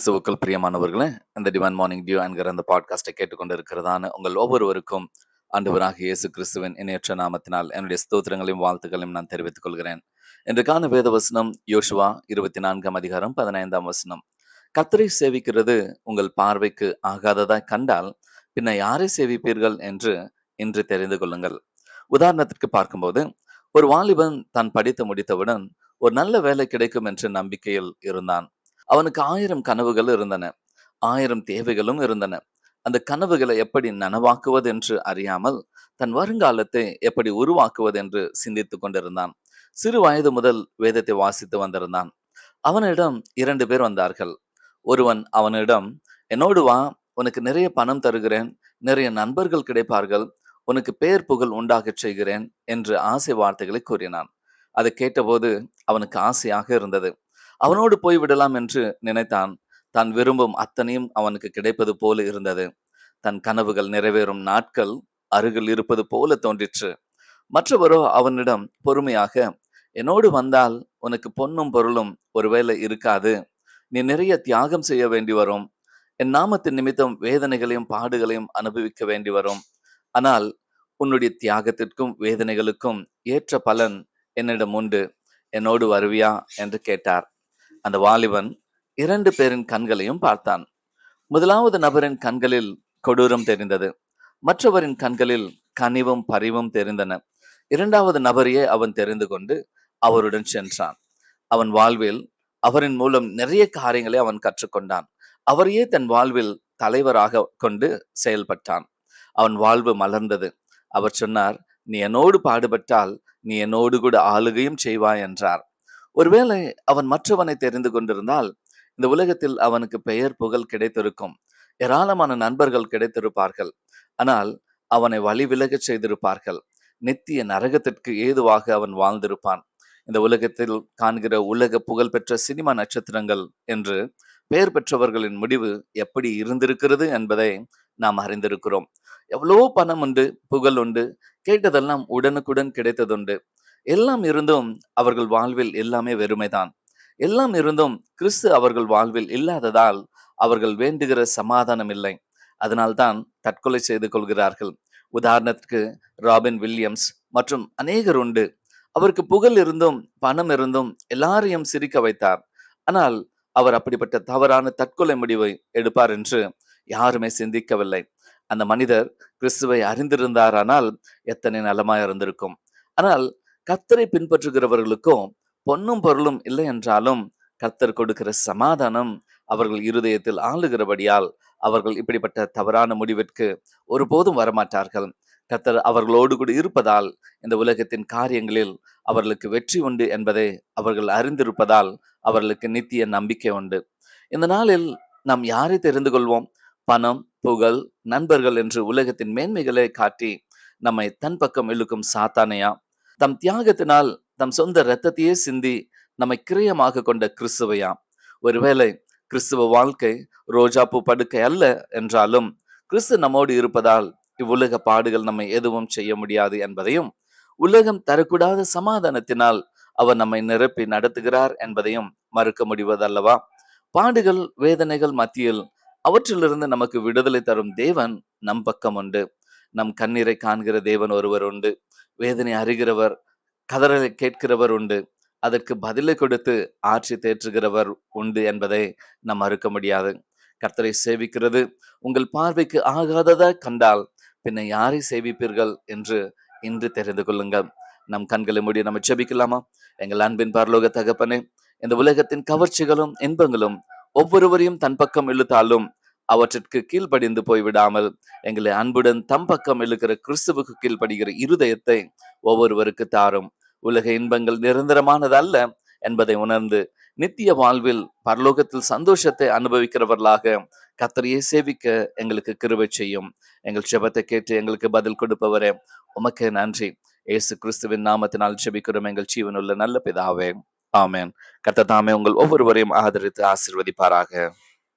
கிறிஸ்துவுக்கள் பிரியமானவர்களே இந்த divine morning dew என்கிற அந்த பாட்காஸ்டை கேட்டுக்கொண்டு இருக்கிறதான உங்கள் ஒவ்வொருவருக்கும் ஆண்டவராக இயேசு கிறிஸ்துவின் இணையற்ற நாமத்தினால் என்னுடைய ஸ்தோத்திரங்களையும் வாழ்த்துக்களையும் நான் தெரிவித்துக் கொள்கிறேன். இன்றைக்கான வேத வசனம் யோசுவா இருபத்தி நான்காம் அதிகாரம் பதினைந்தாம் வசனம். கத்தரை சேவிக்கிறது உங்கள் பார்வைக்கு ஆகாததாய் கண்டால் பின்ன யாரை சேவிப்பீர்கள் என்று இன்று தெரிந்து கொள்ளுங்கள். உதாரணத்திற்கு பார்க்கும்போது ஒரு வாலிபன் தான் படித்து முடித்தவுடன் ஒரு நல்ல வேலை கிடைக்கும் என்ற நம்பிக்கையில் இருந்தான். அவனுக்கு ஆயிரம் கனவுகள் இருந்தன. ஆயிரம் தேவைகளும் இருந்தன. அந்த கனவுகளை எப்படி நனவாக்குவது என்று அறியாமல் தன் வருங்காலத்தை எப்படி உருவாக்குவது என்று சிந்தித்துக் கொண்டிருந்தான். சிறு வயது முதல் வேதத்தை வாசித்து வந்திருந்தான். அவனிடம் இரண்டு பேர் வந்தார்கள். ஒருவன் அவனிடம் என்னோடு வா உனக்கு நிறைய பணம் தருகிறேன் நிறைய நண்பர்கள் கிடைப்பார்கள் உனக்கு பெயர் புகழ் உண்டாகச் செய்கிறேன் என்று ஆசை வார்த்தைகளை கூறினான். அதை கேட்டபோது அவனுக்கு ஆசையாக இருந்தது. அவனோடு போய்விடலாம் என்று நினைத்தான். தான் விரும்பும் அத்தனையும் அவனுக்கு கிடைப்பது போல இருந்தது. தன் கனவுகள் நிறைவேறும் நாட்கள் அருகில் இருப்பது போல தோன்றிற்று. மற்றவரோ அவனிடம் பொறுமையாக என்னோடு வந்தால் உனக்கு பொன்னும் பொருளும் ஒருவேளை இருக்காது. நீ நிறைய தியாகம் செய்ய வேண்டி வரும். என் நாமத்தின் நிமித்தம் வேதனைகளையும் பாடுகளையும் அனுபவிக்க வேண்டி வரும். ஆனால் உன்னுடைய தியாகத்திற்கும் வேதனைகளுக்கும் ஏற்ற பலன் என்னிடம் உண்டு. என்னோடு வருவியா? என்று கேட்டார். அந்த வாலிபன் இரண்டு பேரின் கண்களையும் பார்த்தான். முதலாவது நபரின் கண்களில் கொடூரம் தெரிந்தது. மற்றவரின் கண்களில் கனிவும் பரிவும் தெரிந்தன. இரண்டாவது நபரையே அவன் தெரிந்து கொண்டு அவருடன் சென்றான். அவன் வாழ்வில் அவரின் மூலம் நிறைய காரியங்களை அவன் கற்றுக்கொண்டான். அவரையே தன் வாழ்வில் தலைவராக கொண்டு செயல்பட்டான். அவன் வாழ்வு மலர்ந்தது. அவர் சொன்னார் நீ என்னோடு பாடுபட்டால் நீ என்னோடு கூட ஆளுகையும் செய்வாய் என்றார். ஒருவேளை அவன் மற்றவனை தெரிந்து கொண்டிருந்தால் இந்த உலகத்தில் அவனுக்கு பெயர் புகழ் கிடைத்திருக்கும். ஏராளமான நண்பர்கள் கிடைத்திருப்பார்கள். ஆனால் அவனை வழி விலகச் செய்திருப்பார்கள். நித்திய நரகத்திற்கு ஏதுவாக அவன் வாழ்ந்திருப்பான். இந்த உலகத்தில் காண்கிற உலக புகழ் பெற்ற சினிமா நட்சத்திரங்கள் என்று பெயர் பெற்றவர்களின் முடிவு எப்படி இருந்திருக்கிறது என்பதை நாம் அறிந்திருக்கிறோம். எவ்வளோ பணம் உண்டு புகழ் உண்டு கேட்டதெல்லாம் உடனுக்குடன் கிடைத்ததுண்டு. எல்லாம் இருந்தும் அவர்கள் வாழ்வில் எல்லாமே வெறுமைதான். எல்லாம் இருந்தும் கிறிஸ்து அவர்கள் வாழ்வில் இல்லாததால் அவர்கள் வேண்டுகிற சமாதானம் இல்லை. அதனால்தான் தற்கொலை செய்து கொள்கிறார்கள். உதாரணத்துக்கு ராபின் வில்லியம்ஸ் மற்றும் அநேகர் உண்டு. அவருக்கு புகழ் இருந்தும் பணம் இருந்தும் எல்லாரையும் சிரிக்க வைத்தார். ஆனால் அவர் அப்படிப்பட்ட தவறான தற்கொலை முடிவை எடுப்பார் என்று யாருமே சிந்திக்கவில்லை. அந்த மனிதர் கிறிஸ்துவை அறிந்திருந்தாரானால் எத்தனை நலமாய் இருந்திருக்கும். ஆனால் கத்தரை பின்பற்றுகிறவர்களுக்கும் பொன்னும் பொருளும் இல்லை என்றாலும் கத்தர் கொடுக்கிற சமாதானம் அவர்கள் இருதயத்தில் ஆளுகிறபடியால் அவர்கள் இப்படிப்பட்ட தவறான முடிவிற்கு ஒருபோதும் வரமாட்டார்கள். கத்தர் அவர்களோடு கூட இருப்பதால் இந்த உலகத்தின் காரியங்களில் அவர்களுக்கு வெற்றி உண்டு என்பதை அவர்கள் அறிந்திருப்பதால் அவர்களுக்கு நித்திய நம்பிக்கை உண்டு. இந்த நாளில் நாம் யாரை தெரிந்து கொள்வோம்? பணம் புகழ் நண்பர்கள் என்று உலகத்தின் மேன்மைகளை காட்டி நம்மை தன் பக்கம் இழுக்கும் சாத்தானையா? தம் தியாகத்தினால் தம் சொந்த இரத்தத்தையே சிந்தி நம்மை கிரியமாக கொண்ட கிறிஸ்துவையாம். ஒருவேளை கிறிஸ்துவ வாழ்க்கை ரோஜா பூ படுக்கை அல்ல என்றாலும் கிறிஸ்து நம்மோடு இருப்பதால் இவ்வுலக பாடுகள் நம்மை எதுவும் செய்ய முடியாது என்பதையும் உலகம் தரக்கூடாத சமாதானத்தினால் அவர் நம்மை நிரப்பி நடத்துகிறார் என்பதையும் மறுக்க முடிவதல்லவா? பாடுகள் வேதனைகள் மத்தியில் அவற்றிலிருந்து நமக்கு விடுதலை தரும் தேவன் நம் பக்கம் உண்டு. நம் கண்ணீரை காண்கிற தேவன் ஒருவர் உண்டு. வேதனை அறிகிறவர் கதறலை கேட்கிறவர் உண்டு. அதற்கு பதிலை கொடுத்து ஆட்சி தேற்றுகிறவர் உண்டு என்பதை நாம் மறுக்க முடியாது. கர்த்தரை சேவிக்கிறது உங்கள் பார்வைக்கு ஆகாததா கண்டால் பின்ன யாரை சேவிப்பீர்கள் என்று இன்று தெரிந்து கொள்ளுங்கள். நம் கண்களை மூடி நம்ம செபிக்கலாமா எங்கள் அன்பின் பரலோக தகப்பனே இந்த உலகத்தின் கவர்ச்சிகளும் இன்பங்களும் ஒவ்வொருவரையும் தன் பக்கம் இழுத்தாலும் அவற்றிற்கு கீழ்ப்படிந்து போய்விடாமல் எங்களை அன்புடன் தம் பக்கம் இழுக்கிற கிறிஸ்துவுக்கு கீழ்ப்படுகிற இருதயத்தை ஒவ்வொருவருக்கு தாரும். உலக இன்பங்கள் நிரந்தரமானது அல்ல என்பதை உணர்ந்து நித்திய வாழ்வில் பரலோகத்தில் சந்தோஷத்தை அனுபவிக்கிறவர்களாக கத்தரையை சேவிக்க எங்களுக்கு கிருவை செய்யும். எங்கள் செபத்தை கேட்டு எங்களுக்கு பதில் கொடுப்பவரே உமக்கு நன்றி. ஏசு கிறிஸ்துவின் நாமத்தினால் செபிக்கிறோம். எங்கள் ஜீவனுள்ள நல்ல பிதாவே. ஆமேன். கத்த தாமே உங்கள் ஒவ்வொருவரையும் ஆதரித்து ஆசிர்வதிப்பாராக.